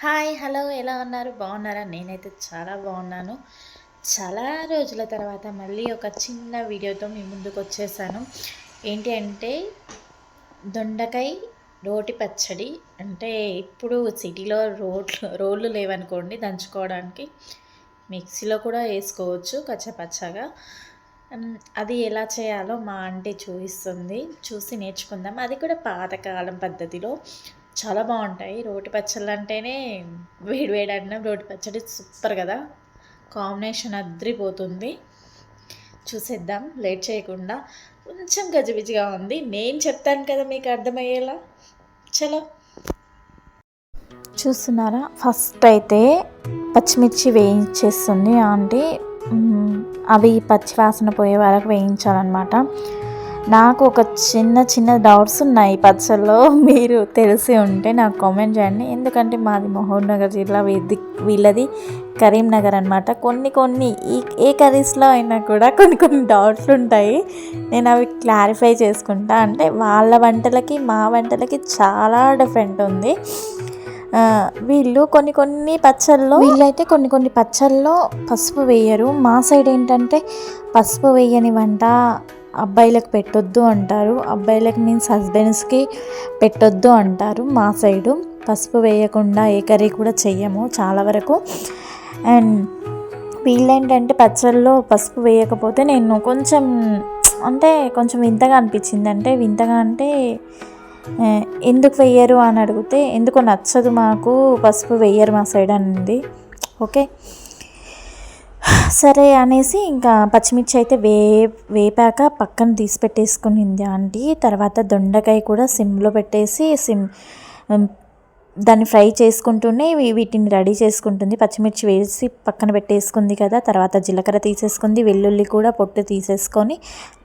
Hi hello ఎలా ఉన్నారు? బాగున్నారా? నేనైతే చాలా బాగున్నాను. చాలా రోజుల తర్వాత మళ్ళీ ఒక చిన్న వీడియోతో మీ ముందుకు వచ్చేసాను. ఏంటి అంటే దొండకాయ రోటి పచ్చడి. అంటే ఇప్పుడు సిటీలో రోడ్లు రోళ్ళు లేవనుకోండి దంచుకోవడానికి మిక్సీలో కూడా వేసుకోవచ్చు కచ్చపచ్చగా. అది ఎలా చేయాలో మా ఆంటీ చూపిస్తుంది. చూసి నేర్చుకుందాం. అది కూడా పాతకాలం పద్ధతిలో. చాలా బాగుంటాయి. రోటి పచ్చళ్ళు అంటేనే వేడి వేడి అన్నం రోటి పచ్చడి సూపర్ కదా. కాంబినేషన్ అద్రిపోతుంది. చూసేద్దాం లేట్ చేయకుండా. కొంచెం గజిబిజిగా ఉంది. నేను చెప్తాను కదా మీకు అర్థమయ్యేలా. చలో. చూస్తున్నారా? ఫస్ట్ అయితే పచ్చిమిర్చి వేయించేస్తుంది ఆంటీ. అవి పచ్చి వాసన పోయే వరకు వేయించాలన్నమాట. నాకు ఒక చిన్న చిన్న డౌట్స్ ఉన్నాయి పచ్చల్లో మీరు తెలిసి ఉంటే నాకు కామెంట్ చేయండి. ఎందుకంటే మాది మహబూబ్ నగర్ జిల్లా వీది వీళ్ళది కరీంనగర్ అనమాట కొన్ని కొన్ని ఈ ఏ కర్రీస్లో అయినా కూడా కొన్ని కొన్ని డౌట్స్ ఉంటాయి. నేను అవి క్లారిఫై చేసుకుంటా. అంటే వాళ్ళ వంటలకి మా వంటలకి చాలా డిఫరెంట్ ఉంది. వీళ్ళు కొన్ని కొన్ని పచ్చళ్ళలో వీళ్ళైతే కొన్ని కొన్ని పచ్చళ్ళలో పసుపు వేయరు. మా సైడ్ ఏంటంటే పసుపు వేయని వంట అబ్బాయిలకు పెట్టొద్దు అంటారు. అబ్బాయిలకు మీన్స్ హస్బెండ్స్కి పెట్టొద్దు అంటారు మా సైడు. పసుపు వేయకుండా ఏ కర్రీ కూడా చెయ్యము చాలా వరకు. అండ్ వీళ్ళేంటంటే పచ్చళ్ళలో పసుపు వేయకపోతే నేను కొంచెం అంటే కొంచెం వింతగా అనిపించింది. అంటే వింతగా అంటే ఎందుకు వెయ్యరు అని అడిగితే ఎందుకో నచ్చదు మాకు పసుపు వెయ్యరు మా సైడ్ అనింది. ఓకే? సరే అనేసి ఇంకా పచ్చిమిర్చి అయితే వే వేపాక పక్కన తీసి పెట్టేసుకునింది ఆంటీ. తర్వాత దొండకాయ కూడా సిమ్లో పెట్టేసి సిమ్ దాన్ని ఫ్రై చేసుకుంటూనే వీటిని రెడీ చేసుకుంటుంది. పచ్చిమిర్చి వేసి పక్కన పెట్టేసుకుంది కదా తర్వాత జీలకర్ర తీసేసుకుంది వెల్లుల్లి కూడా పొట్టు తీసేసుకొని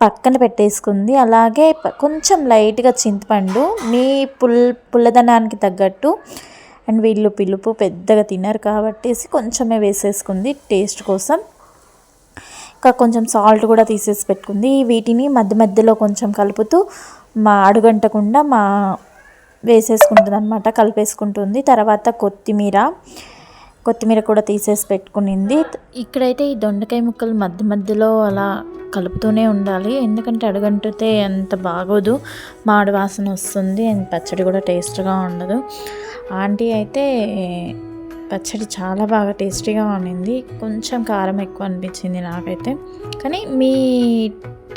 పక్కన పెట్టేసుకుంది. అలాగే కొంచెం లైట్గా చింతపండు మీ పుల్ పుల్లదనానికి తగ్గట్టు అండ్ వీళ్ళు పిలుపు పెద్దగా తినరు కాబట్టి కొంచెమే వేసేసుకుంది టేస్ట్ కోసం. ఇంకా కొంచెం సాల్ట్ కూడా తీసేసి పెట్టుకుంది. వీటిని మధ్య మధ్యలో కొంచెం కలుపుతూ మా అడుగంటకుండా మా వేసేసుకుంటుంది అనమాట కలిపేసుకుంటుంది. తర్వాత కొత్తిమీర కొత్తిమీర కూడా తీసేసి పెట్టుకునింది. ఇక్కడైతే ఈ దొండకాయ ముక్కలు మధ్య మధ్యలో అలా కలుపుతూనే ఉండాలి. ఎందుకంటే అడుగంటితే అంత బాగోదు. మాడు వాసన వస్తుంది. అండ్ పచ్చడి కూడా టేస్ట్గా ఉండదు. ఆంటీ అయితే పచ్చడి చాలా బాగా టేస్టీగా ఉండింది కొంచెం కారం ఎక్కువ అనిపించింది నాకైతే. కానీ మీ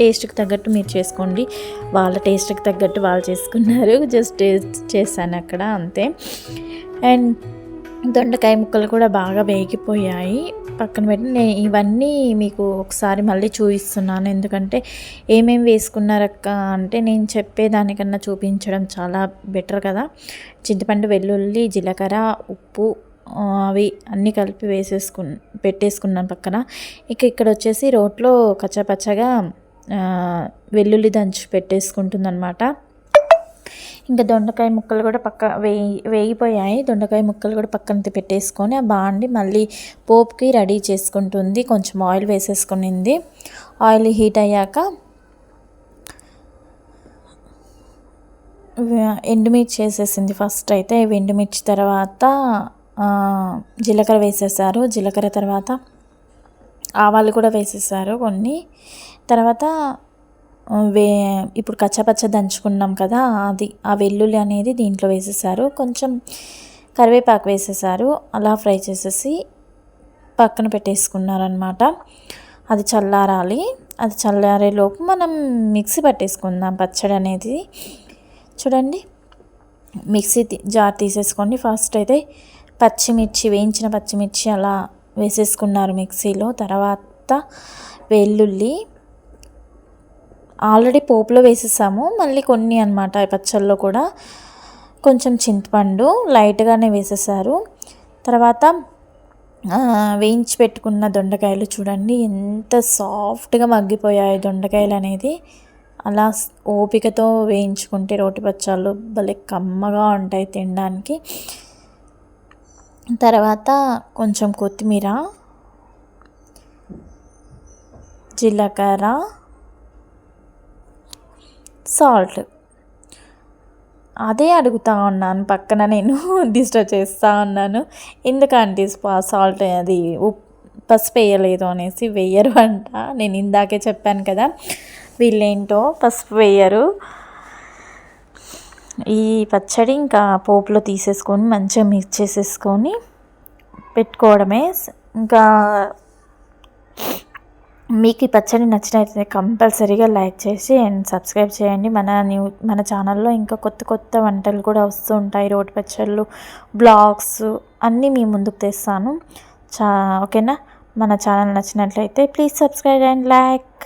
టేస్ట్కి తగ్గట్టు మీరు చేసుకోండి. వాళ్ళ టేస్ట్కి తగ్గట్టు వాళ్ళు చేసుకున్నారు. జస్ట్ టేస్ట్ చేశాను అక్కడ అంతే. అండ్ దొండకాయ ముక్కలు కూడా బాగా వేగిపోయాయి. పక్కన పెట్టి నేను ఇవన్నీ మీకు ఒకసారి మళ్ళీ చూపిస్తున్నాను. ఎందుకంటే ఏమేమి వేసుకున్నారక్క అంటే నేను చెప్పేదానికన్నా చూపించడం చాలా బెటర్ కదా. చింతపండు వెల్లుల్లి జీలకర్ర ఉప్పు అవి అన్నీ కలిపి వేసేసుకు పెట్టేసుకున్నాను పక్కన. ఇక ఇక్కడ వచ్చేసి రోట్లో కచ్చపచ్చగా వెల్లుల్లి దంచి పెట్టేసుకుంటుందనమాట ఇంకా దొండకాయ ముక్కలు కూడా పక్క వేయి వేగిపోయాయి. దొండకాయ ముక్కలు కూడా పక్కన పెట్టేసుకొని ఆ బాండి మళ్ళీ పోపుకి రెడీ చేసుకుంటుంది. కొంచెం ఆయిల్ వేసేసుకునింది. ఆయిల్ హీట్ అయ్యాక ఎండుమిర్చి వేసేసింది ఫస్ట్ అయితే. ఎండుమిర్చి తర్వాత జీలకర్ర వేసేసారు. జీలకర్ర తర్వాత ఆవాలు కూడా వేసేసారు కొన్ని. తర్వాత వే ఇప్పుడు కచ్చపచ్చ దంచుకున్నాం కదా అది ఆ వెల్లుల్లి అనేది దీంట్లో వేసేసారు. కొంచెం కరివేపాకు వేసేసారు. అలా ఫ్రై చేసేసి పక్కన పెట్టేసుకున్నారనమాట అది చల్లారాలి. అది చల్లారేలోపు మనం మిక్సీ పట్టేసుకుందాం పచ్చడి అనేది. చూడండి మిక్సీ జార్ తీసేసుకోండి. ఫస్ట్ అయితే పచ్చిమిర్చి వేయించిన పచ్చిమిర్చి అలా వేసేసుకున్నారు మిక్సీలో. తర్వాత వెల్లుల్లి ఆల్రెడీ పోపులో వేసేసాము. మళ్ళీ కొన్ని అనమాట పచ్చళ్ళలో కూడా. కొంచెం చింతపండు లైట్గానే వేసేసారు. తర్వాత వేయించి పెట్టుకున్న దొండకాయలు చూడండి. ఎంత సాఫ్ట్గా మగ్గిపోయాయి దొండకాయలు అనేది. అలా ఓపికతో వేయించుకుంటే రోటి పచ్చాలు భలే కమ్మగా ఉంటాయి తినడానికి. తర్వాత కొంచెం కొత్తిమీర జీలకర్ర సాల్ట్. అదే అడుగుతా ఉన్నాను పక్కన నేను డిస్టర్బ్ చేస్తూ ఉన్నాను. ఎందుకంటే సాల్ట్ అది ఉప్ పసుపు వేయలేదు అనేసి వేయరు అంట. నేను ఇందాకే చెప్పాను కదా వీళ్ళేంటో పసుపు వేయరు. ఈ పచ్చడి ఇంకా పోపులో తీసేసుకొని మంచిగా మిక్స్ చేసేసుకొని పెట్టుకోవడమే. ఇంకా మీకు ఈ పచ్చడి నచ్చినట్లయితే కంపల్సరీగా లైక్ చేసి అండ్ సబ్స్క్రైబ్ చేయండి. మన న్యూ మన ఛానల్లో ఇంకా కొత్త కొత్త వంటలు కూడా వస్తూ ఉంటాయి. రోటి పచ్చళ్ళు బ్లాగ్స్ అన్నీ మీ ముందుకు తెస్తాను. చా ఓకేనా? మన ఛానల్ నచ్చినట్లయితే ప్లీజ్ సబ్స్క్రైబ్ అండ్ లైక్.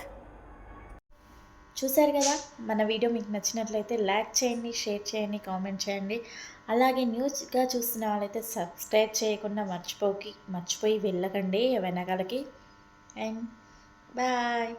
చూశారు కదా? మన వీడియో మీకు నచ్చినట్లయితే లైక్ చేయండి షేర్ చేయండి కామెంట్ చేయండి. అలాగే న్యూస్గా చూస్తున్న వాళ్ళైతే సబ్స్క్రైబ్ చేయకుండా మర్చిపోకి మర్చిపోయి వెళ్ళకండి వెనకాలకి. And Bye.